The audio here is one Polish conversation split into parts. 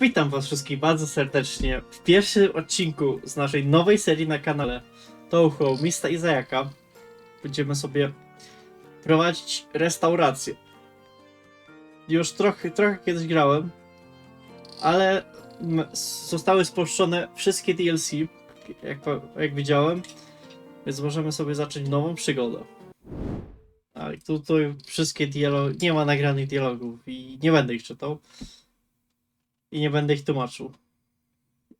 Witam was wszystkich bardzo serdecznie w pierwszym odcinku z naszej nowej serii na kanale Touhou Mista Izajaka. Będziemy sobie prowadzić restaurację. Już trochę, trochę kiedyś grałem, ale zostały spolszczone wszystkie DLC, jak, jak widziałem, więc możemy sobie zacząć nową przygodę. Ale tutaj wszystkie dialogi, nie ma nagranych dialogów i nie będę ich czytał i nie będę ich tłumaczył.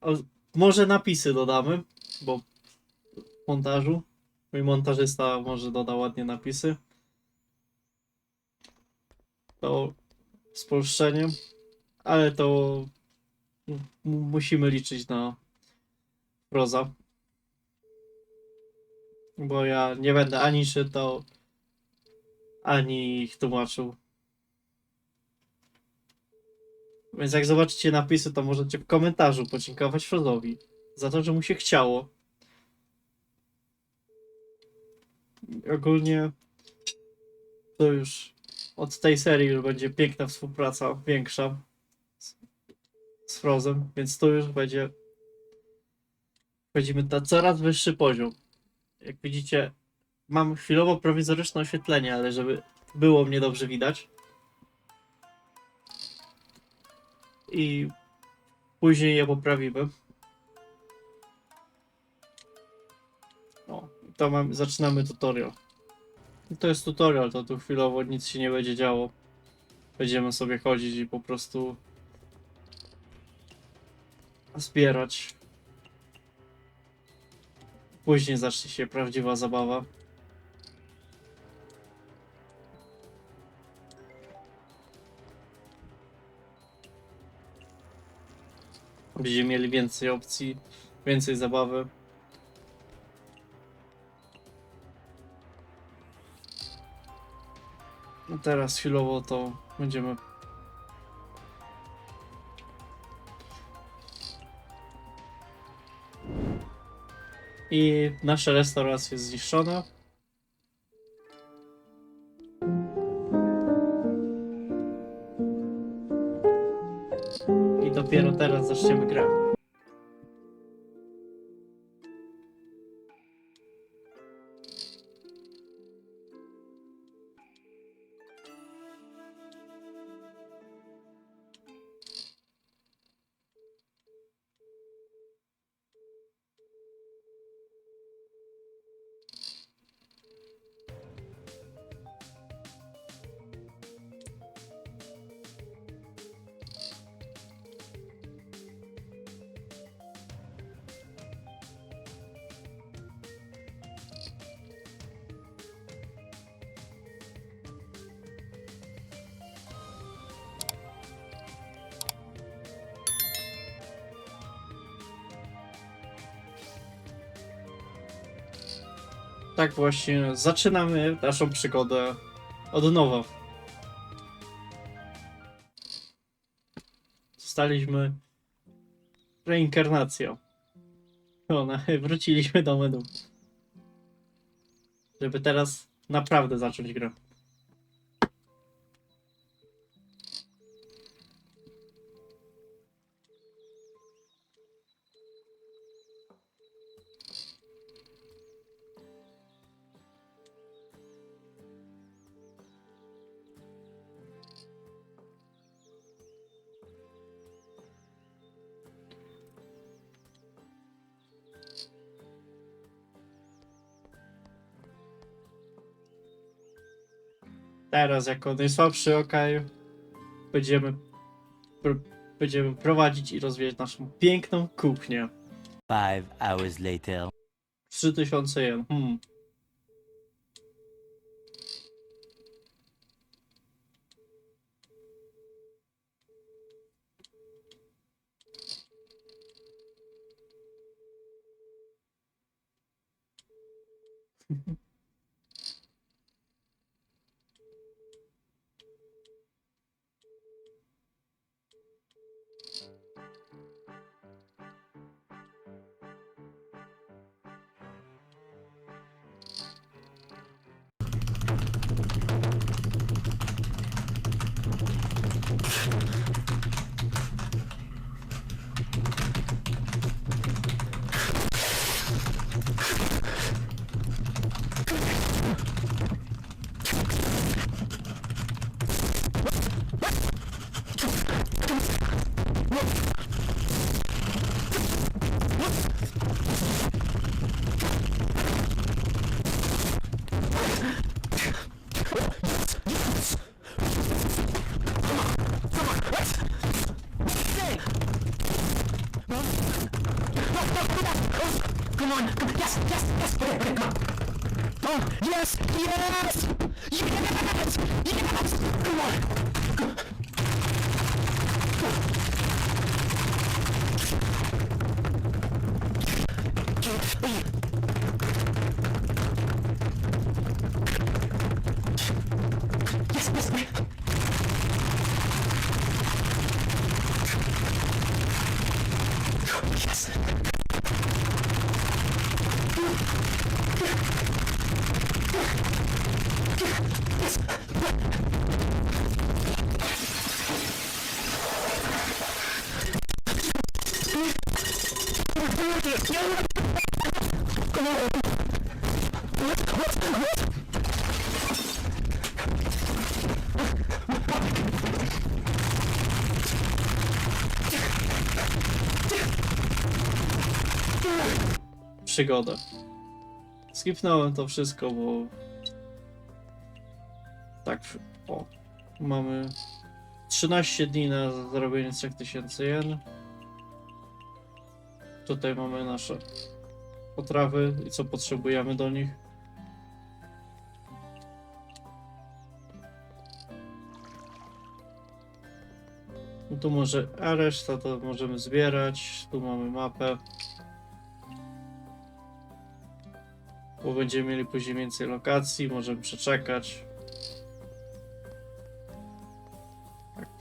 O, może napisy dodamy, bo w montażu mój montażysta może doda ładnie napisy. To spolszczenie, ale to musimy liczyć na proza. Bo ja nie będę ani czytał, ani ich tłumaczył. Więc jak zobaczycie napisy, to możecie w komentarzu podziękować Frodowi za to, że mu się chciało. Ogólnie to już od tej serii już będzie piękna współpraca, większa z, z Frozem, więc tu już będzie wchodzimy na coraz wyższy poziom. Jak widzicie, mam chwilowo prowizoryczne oświetlenie, ale żeby było mnie dobrze widać. I później je poprawimy. O, to zaczynamy tutorial. To jest tutorial, to tu chwilowo nic się nie będzie działo. Będziemy sobie chodzić i po prostu zbierać. Później zacznie się prawdziwa zabawa. Będziemy mieli więcej opcji, więcej zabawy. No teraz chwilowo to będziemy. I nasza restauracja jest zniszczona. Dopiero teraz Tak właśnie, zaczynamy naszą przygodę od nowa. Zostaliśmy reinkarnacją. Ona, wróciliśmy do menu. Żeby teraz naprawdę zacząć grę. teraz jako najsłabszy Okaj będziemy, pr będziemy prowadzić i rozwijać naszą piękną kuchnię. Five hours later. 3000 jen. Hmm. on, come on, yes, yes, yes, okay, okay, come on. Oh, yes, yes, yes, yes, come on. Przygodę. Skipnąłem to wszystko, bo... Mamy 13 dni na zarobienie 3000 jen. Tutaj mamy nasze potrawy i co potrzebujemy do nich. No tu może, a reszta to możemy zbierać. Tu mamy mapę. Bo będziemy mieli później więcej lokacji, możemy przeczekać.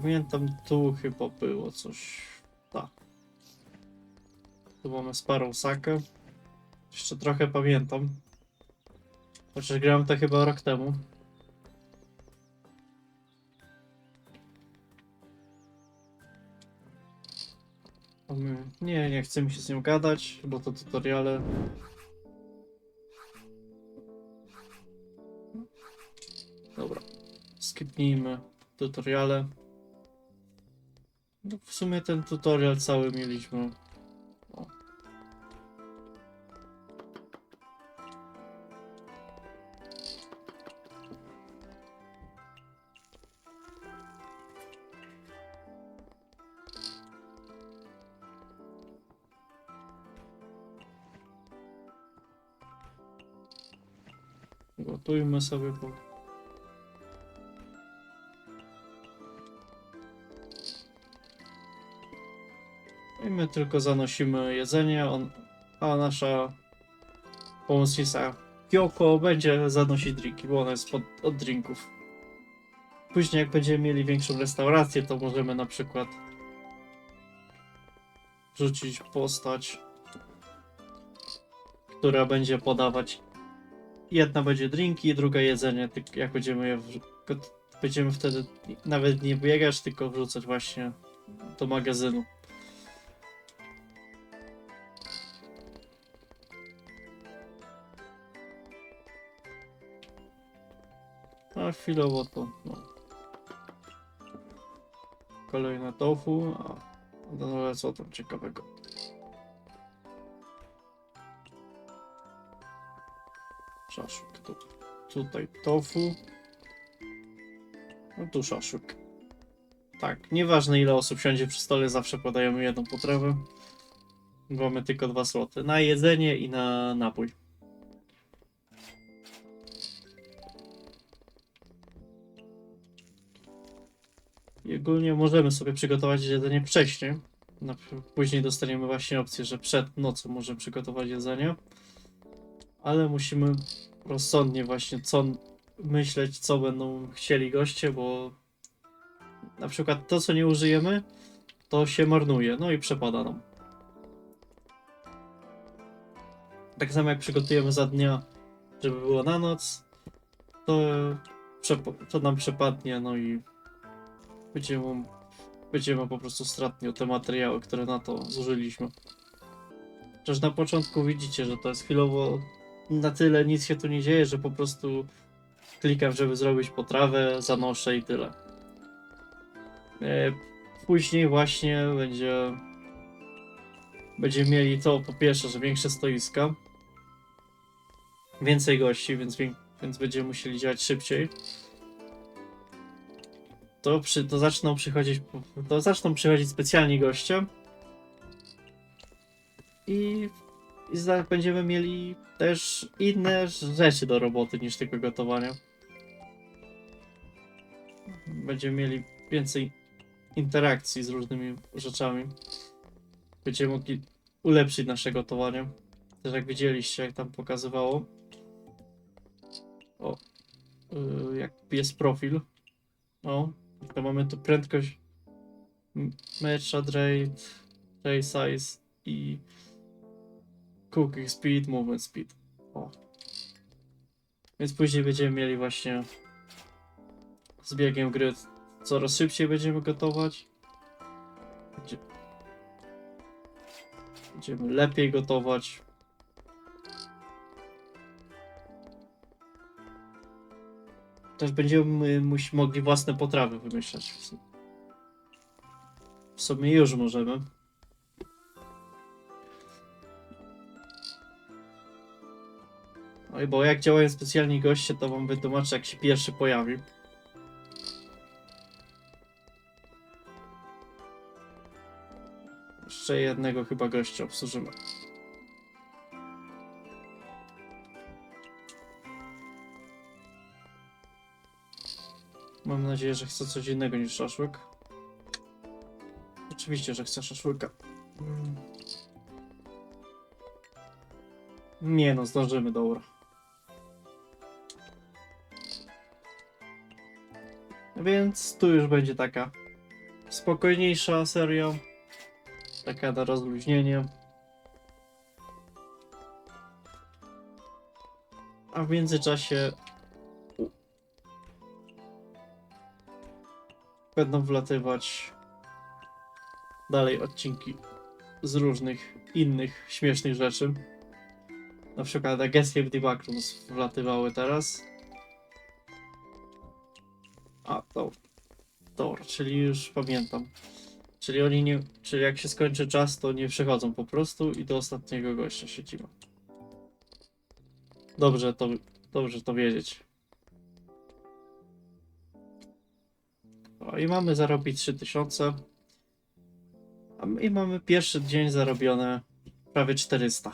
Pamiętam, tu chyba było coś. Tak. Tu mamy Sparrow Sakę. Jeszcze trochę pamiętam. Chociaż grałem to chyba rok temu. Nie, nie chcę mi się z nią gadać, bo to tutoriale. Dobra, skipnijmy tutoriale. No w sumie ten tutorial cały mieliśmy. Gotujmy sobie po my tylko zanosimy jedzenie, on, a nasza pomocnica Kyoko będzie zanosić drinki, bo ona jest pod, od drinków. Później jak będziemy mieli większą restaurację, to możemy na przykład wrzucić postać, która będzie podawać jedna będzie drinki, druga jedzenie, jak będziemy je będziemy wtedy nawet nie biegać, tylko wrzucać właśnie do magazynu. A chwilowo to. No. Kolejne tofu. A no co tam ciekawego? Szaszłyk. Tu, tutaj tofu. No tu szaszłyk. Tak, nieważne ile osób siądzie przy stole, zawsze podajemy jedną potrawę. Mamy tylko dwa sloty. Na jedzenie i na napój. I ogólnie możemy sobie przygotować jedzenie wcześniej. Na, później dostaniemy właśnie opcję, że przed nocą możemy przygotować jedzenie. Ale musimy rozsądnie właśnie co myśleć, co będą chcieli goście, bo na przykład to, co nie użyjemy, to się marnuje, no i przepada nam. Tak samo jak przygotujemy za dnia, żeby było na noc, to, to nam przepadnie, no i będziemy, będziemy po prostu stratni o te materiały, które na to zużyliśmy. Chociaż na początku widzicie, że to jest chwilowo na tyle nic się tu nie dzieje, że po prostu klikam, żeby zrobić potrawę, zanoszę i tyle. E, Później właśnie będzie będziemy mieli to po pierwsze, że większe stoiska, więcej gości, więc, wię- więc będziemy musieli działać szybciej. To, przy, to zaczną przychodzić to zaczną przychodzić specjalni goście i, i za- będziemy mieli też inne rzeczy do roboty niż tylko gotowania. Będziemy mieli więcej interakcji z różnymi rzeczami. Będziemy mogli ulepszyć nasze gotowanie. Też jak widzieliście, jak tam pokazywało. O, yy, jak jest profil. O, to mamy tu prędkość m- match rate, ray size i cooking speed, movement speed. O. Więc później będziemy mieli właśnie z biegiem gry coraz szybciej będziemy gotować. Będzie... Będziemy lepiej gotować. Też będziemy muś, mogli własne potrawy wymyślać. W sumie już możemy. Oj, bo jak działają specjalni goście, to wam wytłumaczę, jak się pierwszy pojawi. Jeszcze jednego chyba gościa obsłużymy. Mam nadzieję, że chce coś innego niż szaszłyk. Oczywiście, że chce szaszłyka. Mm. Nie no, zdążymy, dobra. Więc tu już będzie taka spokojniejsza seria. Taka na rozluźnienie. A w międzyczasie będą wlatywać dalej odcinki z różnych innych śmiesznych rzeczy. Na przykład jak Escape the Backrooms wlatywały teraz. A, dobra. Dobra, czyli już pamiętam. Czyli oni nie. Czyli jak się skończy czas, to nie przychodzą po prostu i do ostatniego gościa siedzimy. Dobrze to, dobrze to wiedzieć. I mamy zarobić 3000. A my, I mamy pierwszy dzień zarobione prawie 400.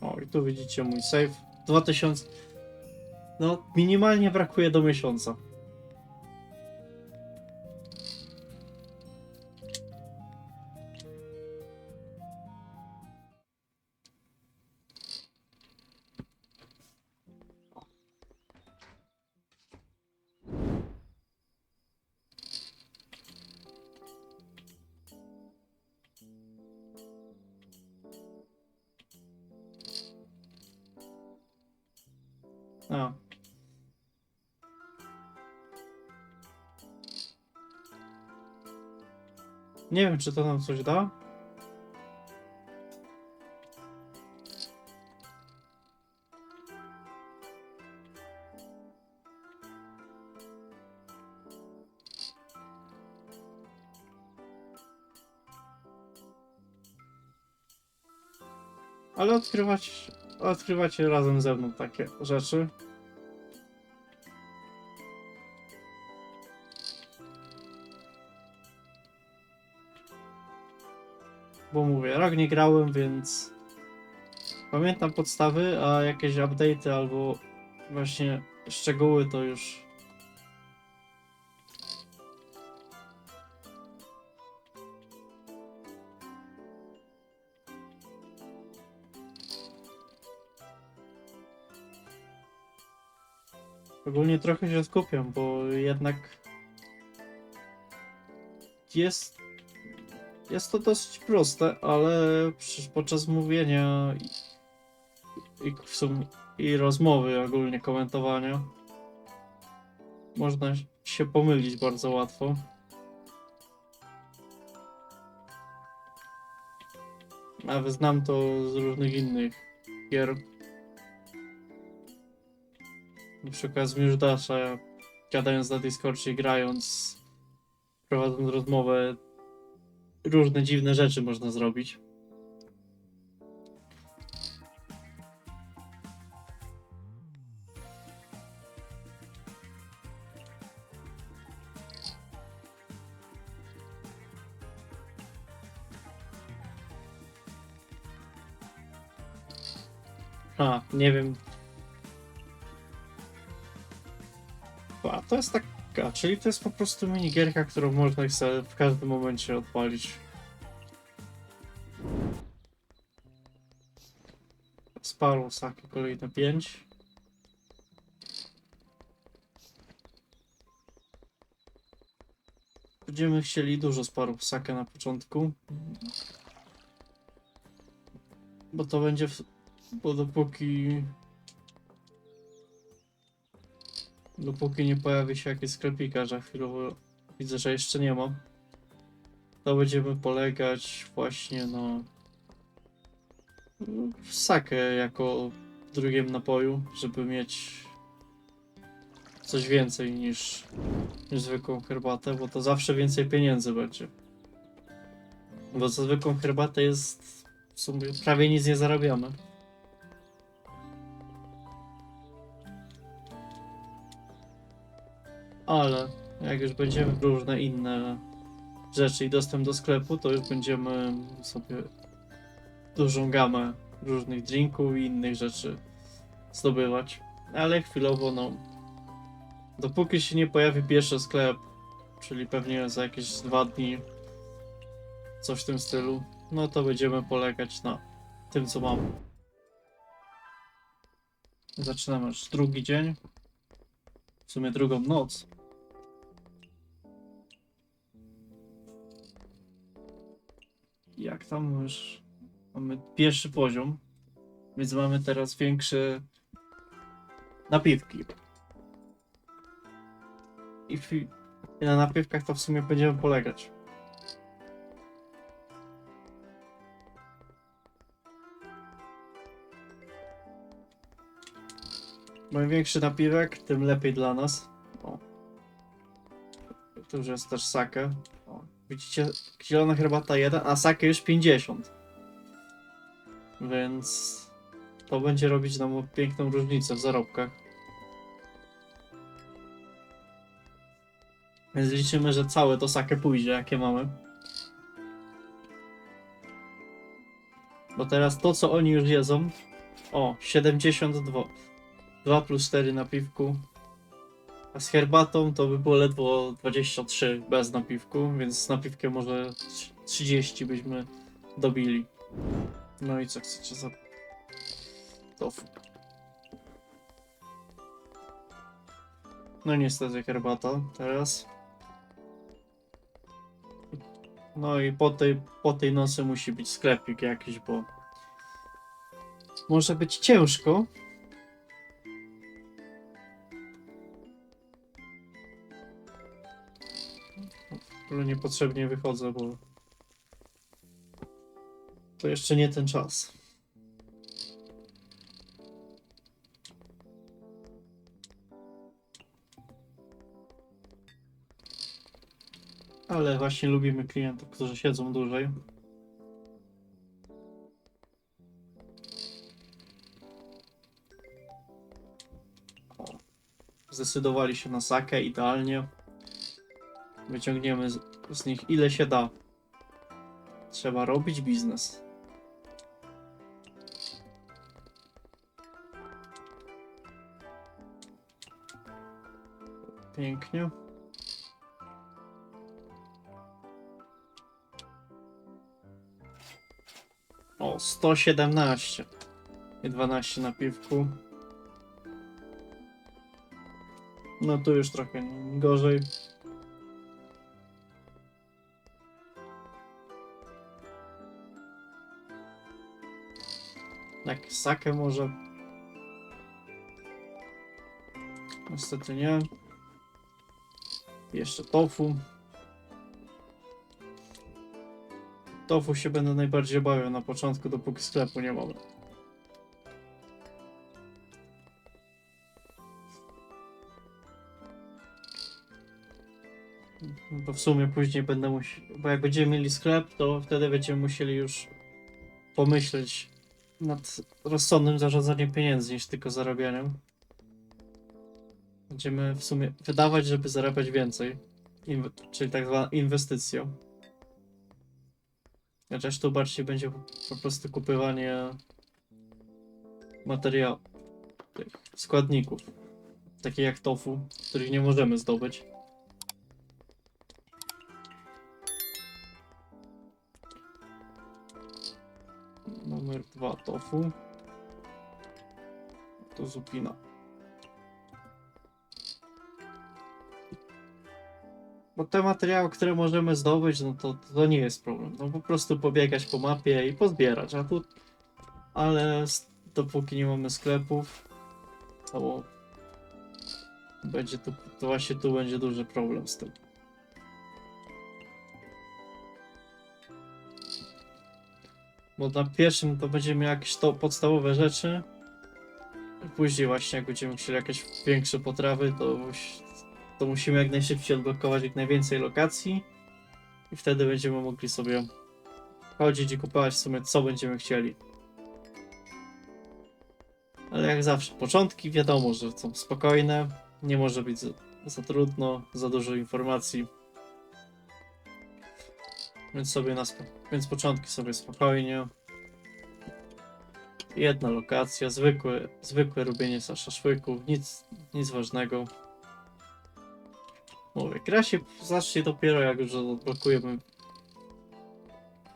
O, i tu widzicie mój save. 2000. No, minimalnie brakuje do miesiąca. A. Nie wiem, czy to nam coś da. Ale odkrywać, odkrywacie razem ze mną takie rzeczy. Bo mówię, rok nie grałem, więc pamiętam podstawy, a jakieś update'y albo właśnie szczegóły to już Ogólnie trochę się skupiam, bo jednak jest jest to dosyć proste, ale podczas mówienia i, i, w sumie, i rozmowy, ogólnie komentowania, można się pomylić bardzo łatwo. Nawet znam to z różnych innych gier na przykład z Miuszdasze, gadając na Discordzie, grając, prowadząc rozmowę, różne dziwne rzeczy można zrobić. A, nie wiem, to jest taka, czyli to jest po prostu minigierka, którą można sobie w każdym momencie odpalić. Sparł Saki kolejne 5. Będziemy chcieli dużo sparów Sakę na początku. Bo to będzie. W... Bo dopóki. Dopóki nie pojawi się jakiś sklepika, że chwilowo widzę, że jeszcze nie ma. To będziemy polegać właśnie na. w Sakę jako drugim napoju, żeby mieć coś więcej niż, niż zwykłą herbatę, bo to zawsze więcej pieniędzy będzie. Bo za zwykłą herbatę jest w sumie prawie nic nie zarabiamy. Ale jak już będziemy różne inne rzeczy i dostęp do sklepu, to już będziemy sobie dużą gamę różnych drinków i innych rzeczy zdobywać. Ale chwilowo no Dopóki się nie pojawi pierwszy sklep, czyli pewnie za jakieś dwa dni, coś w tym stylu, no to będziemy polegać na tym, co mamy. Zaczynamy już drugi dzień, w sumie drugą noc. Jak tam już mamy pierwszy poziom, więc mamy teraz większe napiwki i, i na napiwkach to w sumie będziemy polegać. Im większy napiwek, tym lepiej dla nas. O. To już jest też sake. Widzicie, zielona herbata 1, a sake już 50. Więc to będzie robić nam piękną różnicę w zarobkach. Więc liczymy, że całe to sake pójdzie, jakie mamy. Bo teraz to, co oni już jedzą. O, 72. 2 plus 4 na piwku. Z herbatą to by było ledwo 23 bez napiwku, więc z napiwkiem może 30 byśmy dobili. No i co chcecie za tofu? No niestety herbata teraz. No i po tej, po tej nocy musi być sklepik jakiś, bo może być ciężko. Ale niepotrzebnie wychodzę, bo to jeszcze nie ten czas. Ale właśnie lubimy klientów, którzy siedzą dłużej. Zdecydowali się na sakę idealnie. Wyciągniemy z, z nich ile się da. Trzeba robić biznes. Pięknie. O, 117. I 12 na piwku. No tu już trochę gorzej. Jak sakę może. Niestety nie. Jeszcze tofu. Tofu się będę najbardziej bawił na początku, dopóki sklepu nie mamy. To w sumie później będę musiał, bo jak będziemy mieli sklep, to wtedy będziemy musieli już pomyśleć nad rozsądnym zarządzaniem pieniędzy niż tylko zarabianiem. Będziemy w sumie wydawać, żeby zarabiać więcej, Inw- czyli tak zwana inwestycja. Chociaż tu bardziej będzie po prostu kupywanie materiałów, składników, takie jak tofu, których nie możemy zdobyć. Tofu. To zupina. Bo te materiały, które możemy zdobyć, no to, to nie jest problem. No po prostu pobiegać po mapie i pozbierać, a tu... Ale dopóki nie mamy sklepów, to będzie tu, to właśnie tu będzie duży problem z tym. Bo na pierwszym to będziemy jakieś to podstawowe rzeczy. Później właśnie jak będziemy chcieli jakieś większe potrawy, to, musi- to musimy jak najszybciej odblokować jak najwięcej lokacji. I wtedy będziemy mogli sobie chodzić i kupować w sumie co będziemy chcieli. Ale jak zawsze, początki wiadomo, że są spokojne, nie może być za, za trudno, za dużo informacji. Więc sobie na więc początki sobie spokojnie. Jedna lokacja, zwykłe, zwykłe robienie szaszłyków, nic, nic ważnego. Mówię, gra się zacznie dopiero jak już odblokujemy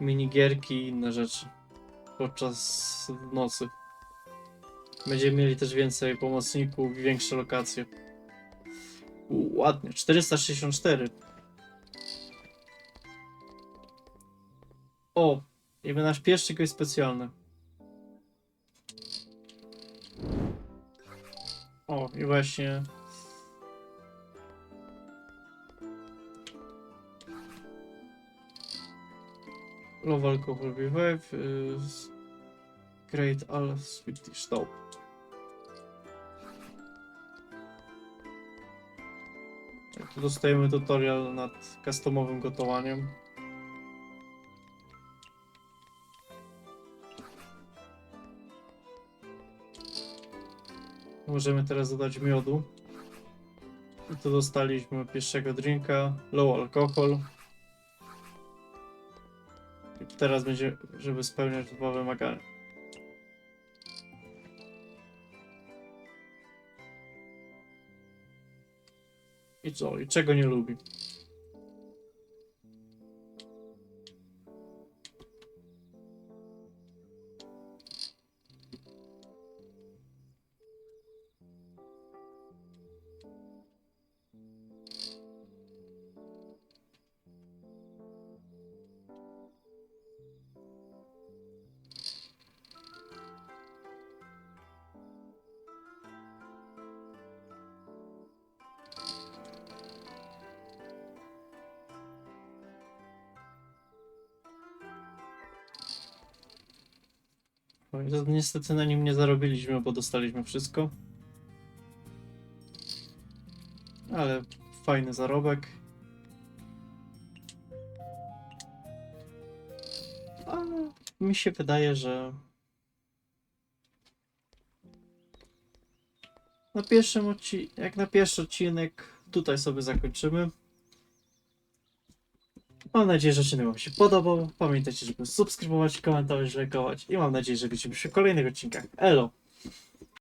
minigierki i inne rzeczy podczas nocy. Będziemy mieli też więcej pomocników i większe lokacje. Ładnie, 464. O, i nasz pierwszy gość specjalny. O, i właśnie. Low alcohol revive. y, Great all Swedish Dope. Tu dostajemy tutorial nad customowym gotowaniem. Możemy teraz dodać miodu. I tu dostaliśmy pierwszego drinka, low alcohol. I teraz będzie, żeby spełniać dwa wymagania. I co? I czego nie lubi? Niestety na nim nie zarobiliśmy, bo dostaliśmy wszystko. Ale fajny zarobek. Ale mi się wydaje, że na pierwszym odcinku, jak na pierwszy odcinek tutaj sobie zakończymy. Mam nadzieję, że odcinek Wam się podobał. Pamiętajcie, żeby subskrybować, komentować, lajkować i mam nadzieję, że widzimy się w kolejnych odcinkach. Elo!